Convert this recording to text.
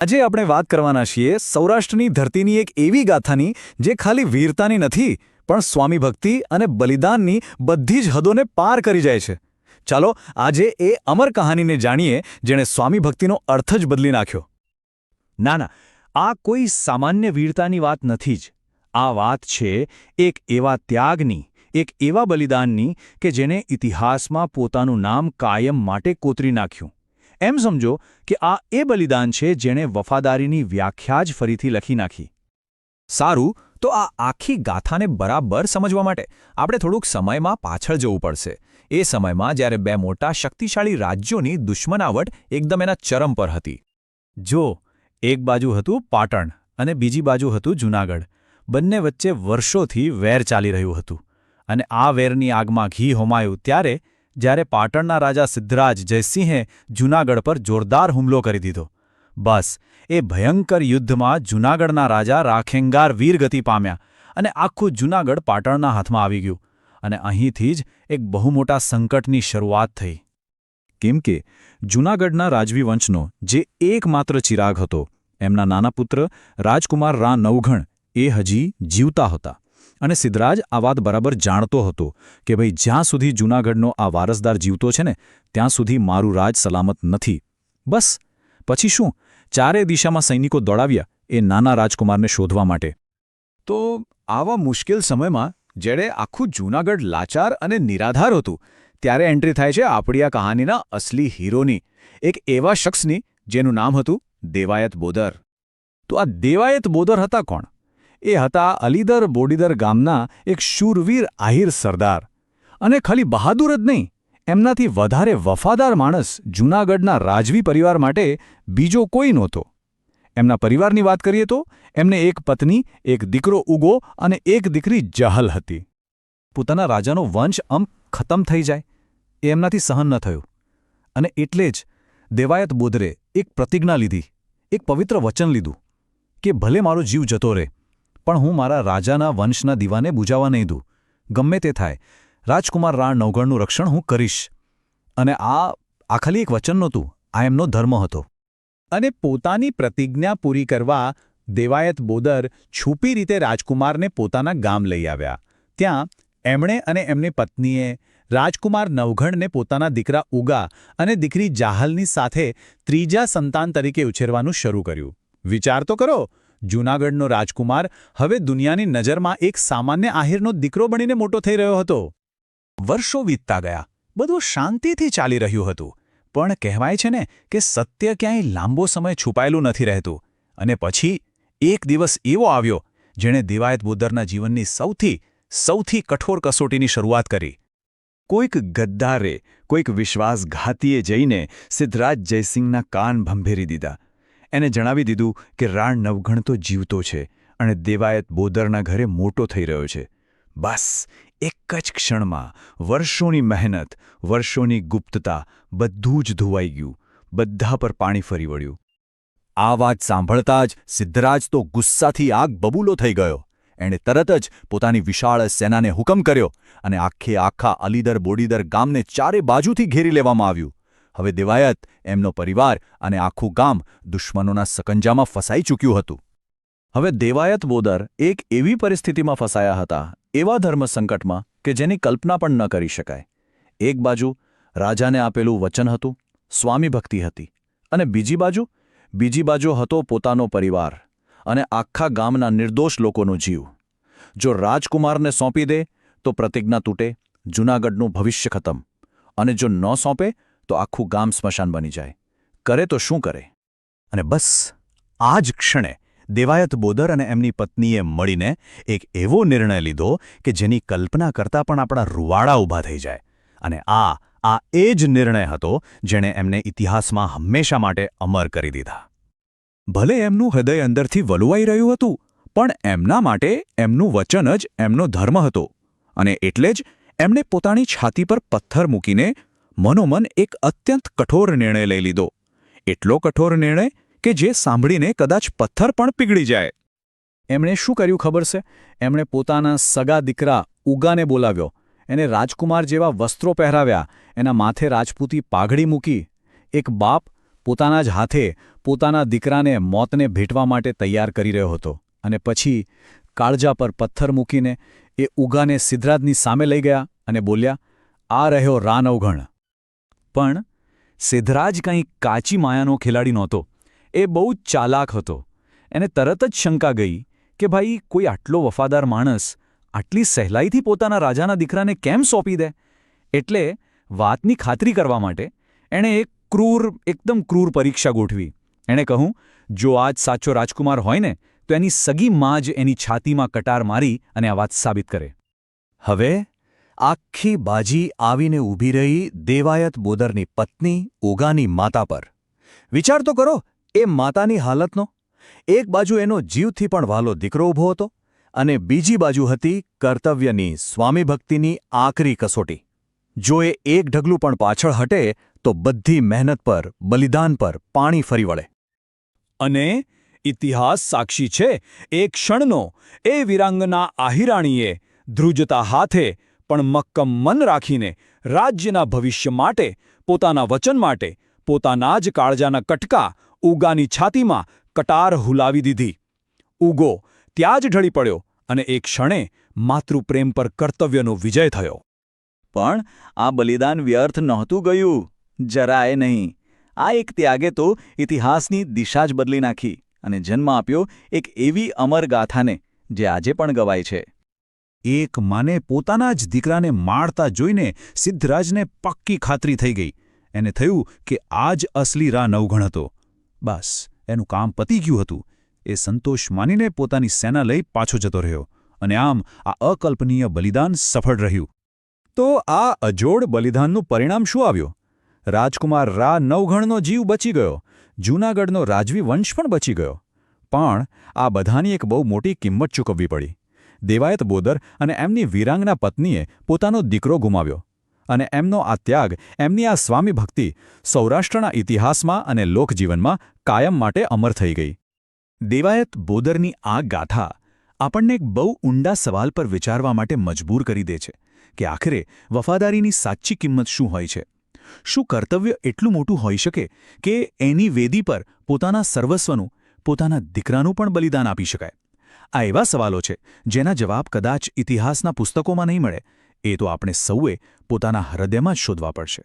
આજે આપણે વાત કરવાના છીએ સૌરાષ્ટ્રની ધરતીની એક એવી ગાથાની જે ખાલી વીરતાની નથી, પણ સ્વામી ભક્તિ અને બલિદાનની બધી જ હદોને પાર કરી જાય છે. ચાલો, આજે એ અમર કહાનીને જાણીએ જેણે સ્વામી ભક્તિનો અર્થ જ બદલી નાખ્યો. ના ના, આ કોઈ સામાન્ય વીરતાની વાત નથી જ. આ વાત છે એક એવા ત્યાગની, એક એવા બલિદાનની કે જેણે ઇતિહાસમાં પોતાનું નામ કાયમ માટે કોતરી નાખ્યું. એમ સમજો કે આ એ બલિદાન છે જેણે વફાદારીની વ્યાખ્યા જ ફરીથી લખી નાખી. સારું, તો આ આખી ગાથાને બરાબર સમજવા માટે આપણે થોડુંક સમયમાં પાછળ જવું પડશે. એ સમયમાં જ્યારે બે મોટા શક્તિશાળી રાજ્યોની દુશ્મનાવટ એકદમ એના ચરમ પર હતી. જો, એક બાજુ હતું પાટણ અને બીજી બાજુ હતું જૂનાગઢ. બંને વચ્ચે વર્ષોથી વેર ચાલી રહ્યું હતું. અને આ વેરની આગમાં ઘી હોમાયું ત્યારે જ્યારે પાટણના રાજા સિદ્ધરાજ જયસિંહે જૂનાગઢ પર જોરદાર હુમલો કરી દીધો. બસ, એ ભયંકર યુદ્ધમાં જૂનાગઢના રાજા રાખેંગાર વીરગતિ પામ્યા અને આખું જૂનાગઢ પાટણના હાથમાં આવી ગયું અને અહીંથી જ એક બહુ મોટા સંકટની શરૂઆત થઈ. કેમ કે જૂનાગઢના રાજવી વંશનો જે એકમાત્ર ચિરાગ હતો, એમના નાના પુત્ર રાજકુમાર રા નવઘણ એ હજી જીવતા હતા. અને સિદ્ધરાજ આ વાત બરાબર જાણતો હતો કે ભાઈ જ્યાં સુધી જૂનાગઢનો આ વારસદાર જીવતો છે ને, ત્યાં સુધી મારું રાજ સલામત નથી. બસ, પછી શું? ચારે દિશામાં સૈનિકો દોડાવ્યા એ નાના રાજકુમારને શોધવા માટે. તો આવા મુશ્કેલ સમયમાં જેણે આખું જૂનાગઢ લાચાર અને નિરાધાર હતું, ત્યારે એન્ટ્રી થાય છે આપણી આ કહાનીના અસલી હીરોની, એક એવા શખ્સની જેનું નામ હતું દેવાયત બોદર. તો આ દેવાયત બોદર હતા કોણ? એ હતા અલીદર બોડીદર ગામના એક શૂરવીર આહિર સરદાર. અને ખાલી બહાદુર જ નહીં, એમનાથી વધારે વફાદાર માણસ જૂનાગઢના રાજવી પરિવાર માટે બીજો કોઈ નહોતો. એમના પરિવારની વાત કરીએ તો, એમને એક પત્ની, એક દીકરો ઉગો અને એક દીકરી જહલ હતી. પોતાના રાજાનો વંશ અમ ખતમ થઈ જાય, એ એમનાથી સહન ન થયું. અને એટલે જ દેવાયત બોદરે એક પ્રતિજ્ઞા લીધી, એક પવિત્ર વચન લીધું, કે ભલે મારો જીવ જતો રહે પણ હું મારા રાજાના વંશના દીવાને બુજાવા નહીં દઉં. ગમે તે થાય. રાજકુમાર રાણ નવગણનું રક્ષણ હું કરીશ. અને આ આ ખાલી એક વચન નહોતું. આ એમનો ધર્મ હતો. અને પોતાની પ્રતિજ્ઞા પૂરી કરવા દેવાયત બોદર છુપી રીતે રાજકુમારને પોતાના ગામ લઈ આવ્યા. ત્યાં એમણે અને એમની પત્નીએ રાજકુમાર નવઘણને પોતાના દીકરા ઉગા અને દીકરી જાહલની સાથે ત્રીજા સંતાન તરીકે ઉછેરવાનું શરૂ કર્યું. વિચાર તો કરો જૂનાગઢનો રાજકુમાર હવે દુનિયાની નજરમાં એક સામાન્ય આહિરનો દીકરો બનીને મોટો થઈ રહ્યો હતો. વર્ષો વીતતા ગયા. બધું શાંતિથી ચાલી રહ્યું હતું. પણ કહેવાય છે ને કે સત્ય ક્યાંય લાંબો સમય છુપાયેલું નથી રહેતું. અને પછી એક દિવસ એવો આવ્યો, જેણે દિવાયત બુદ્ધરના જીવનની સૌથી સૌથી કઠોર કસોટીની શરૂઆત કરી. કોઈક ગદ્દારે, કોઈક વિશ્વાસઘાતીએ જઈને સિદ્ધરાજ જયસિંહના કાન ભંભેરી દીધા. એને જણાવી દીધું કે રાણ નવઘણ તો જીવતો છે અને દેવાયત બોદરના ઘરે મોટો થઈ રહ્યો છે. બસ, એક જ ક્ષણમાં વર્ષોની મહેનત, વર્ષોની ગુપ્તતા બધું જ ધોવાઈ ગયું. બધા પર પાણી ફરી વળ્યું. આ વાત સાંભળતા જ સિદ્ધરાજ તો ગુસ્સાથી આગ બબૂલો થઈ ગયો. એણે તરત જ પોતાની વિશાળ સેનાને હુકમ કર્યો અને આખે આખા અલીદર બોડીદર ગામને ચારે બાજુથી ઘેરી લેવામાં આવ્યું. હવે દેવાયત એમનો પરિવાર અને આખું ગામ દુશ્મનોના સકંજામાં ફસાઈ ચૂક્યું હતું. હવે દેવાયત બોદર એક એવી પરિસ્થિતિમાં ફસાયા હતા, એવા ધર્મ સંકટમાં કે જેની કલ્પના પણ ન કરી શકાય. એક બાજુ રાજાને આપેલું વચન હતું, સ્વામી ભક્તિ હતી, અને બીજી બાજુ બીજી બાજુ હતો પોતાનો પરિવાર અને આખા ગામના નિર્દોષ લોકોનો જીવ. જો રાજકુમારને સોંપી દે, તો પ્રતિજ્ઞા તૂટે, જૂનાગઢનું ભવિષ્ય ખતમ અને જો ન સોંપે તો આખું ગામ સ્મશાન બની જાય. કરે તો શું કરે? અને બસ, આ જ ક્ષણે દેવાયત બોદર અને એમની પત્નીએ મળીને એક એવો નિર્ણય લીધો કે જેની કલ્પના કરતાં પણ આપણા રૂવાડા ઊભા થઈ જાય. અને આ આ એ જ નિર્ણય હતો જેણે એમને ઇતિહાસમાં હંમેશા માટે અમર કરી દીધા. ભલે એમનું હૃદય અંદરથી વલુવાઈ રહ્યું હતું, પણ એમના માટે એમનું વચન જ એમનો ધર્મ હતો. અને એટલે જ એમણે પોતાની છાતી પર પથ્થર મૂકીને મનોમન એક અત્યંત કઠોર નિર્ણય લઈ લીધો. એટલો કઠોર નિર્ણય કે જે સાંભળીને કદાચ પથ્થર પણ પીગળી જાય. એમણે શું કર્યું ખબર છે? એમણે પોતાના સગા દીકરા ઉગાને બોલાવ્યો. એને રાજકુમાર જેવા વસ્ત્રો પહેરાવ્યા. એના માથે રાજપૂતી પાઘડી મૂકી. એક બાપ પોતાના જ હાથે પોતાના દીકરાને મોતને ભેટવા માટે તૈયાર કરી રહ્યો હતો અને પછી કાળજા પર પથ્થર મૂકીને એ ઉગાને સિદ્ધરાજની સામે લઈ ગયા અને બોલ્યા, આ રહ્યો રાન અવઘણ પણ સિદ્ધરાજ કંઈ કાચી માયાનો ખેલાડી નહોતો. એ બહુ ચાલાક હતો. એને તરત જ શંકા ગઈ કે ભાઈ, કોઈ આટલો વફાદાર માણસ આટલી સહેલાઈથી પોતાના રાજાના દીકરાને કેમ સોંપી દે? એટલે વાતની ખાતરી કરવા માટે એણે એક ક્રૂર, એકદમ ક્રૂર પરીક્ષા ગોઠવી. એણે કહું જો આજ સાચો રાજકુમાર હોય ને, તો એની સગી માં જ એની છાતીમાં કટાર મારી અને આ વાત સાબિત કરે. હવે આખી બાજી આવીને ઊભી રહી દેવાયત બોદરની પત્ની ઓગાની માતા પર. વિચાર તો કરો, એ માતાની હાલતનો. એક બાજુ એનો જીવથી પણ વાલો દીકરો ઊભો હતો અને બીજી બાજુ હતી કર્તવ્યની સ્વામીભક્તિની આકરી કસોટી. જો એ એક ઢગલું પણ પાછળ હટે, તો બધી મહેનત પર, બલિદાન પર પાણી ફરી વળે. અને ઇતિહાસ સાક્ષી છે, એ ક્ષણનો, એ વિરાંગના આહિરાણીએ ધ્રુજતા હાથે પણ મક્કમ મન રાખીને રાજ્યના ભવિષ્ય માટે, પોતાના વચન માટે, પોતાના જ કાળજાના કટકા ઉગાની છાતીમાં કટાર હુલાવી દીધી. ઉગો ત્યાં જ ઢળી પડ્યો અને એ ક્ષણે માતૃપ્રેમ પર કર્તવ્યનો વિજય થયો. પણ આ બલિદાન વ્યર્થ નહોતું ગયું. જરાય નહીં. આ એક ત્યાગે તો ઇતિહાસની દિશા જ બદલી નાખી અને જન્મ આપ્યો એક એવી અમર ગાથાને જે આજે પણ ગવાય છે. એક માને પોતાના જ દીકરાને મારતા જોઈને સિદ્ધરાજને પક્કી ખાતરી થઈ ગઈ. એને થયું કે આ જ અસલી રા નવઘણ હતો. બસ, એનું કામ પતી ગયું હતું. એ સંતોષ માનીને પોતાની સેના લઈ પાછો જતો રહ્યો અને આમ આ અકલ્પનીય બલિદાન સફળ રહ્યું. તો આ અજોડ બલિદાનનું પરિણામ શું આવ્યું? રાજકુમાર રા નવઘણનો જીવ બચી ગયો. જૂનાગઢનો રાજવી વંશ પણ બચી ગયો. પણ આ બધાની એક બહુ મોટી કિંમત ચૂકવવી પડી. દેવાયત બોદર અને એમની વીરાંગના પત્નીએ પોતાનો દીકરો ગુમાવ્યો અને એમનો આ ત્યાગ, એમની આ સ્વામી ભક્તિ સૌરાષ્ટ્રના ઇતિહાસમાં અને લોકજીવનમાં કાયમ માટે અમર થઈ ગઈ. દેવાયત બોદરની આ ગાથા આપણને એક બહુ ઊંડા સવાલ પર વિચારવા માટે મજબૂર કરી દે છે કે આખરે વફાદારીની સાચી કિંમત શું હોય છે? શું કર્તવ્ય એટલું મોટું હોઈ શકે કે એની વેદી પર પોતાના સર્વસ્વનું, પોતાના દીકરાનું પણ બલિદાન આપી શકાય? આ એવા સવાલો છે, જેના જવાબ કદાચ ઇતિહાસના પુસ્તકોમાં નહીં મળે. એ તો આપણે સૌએ પોતાના હૃદયમાં જ શોધવા પડશે.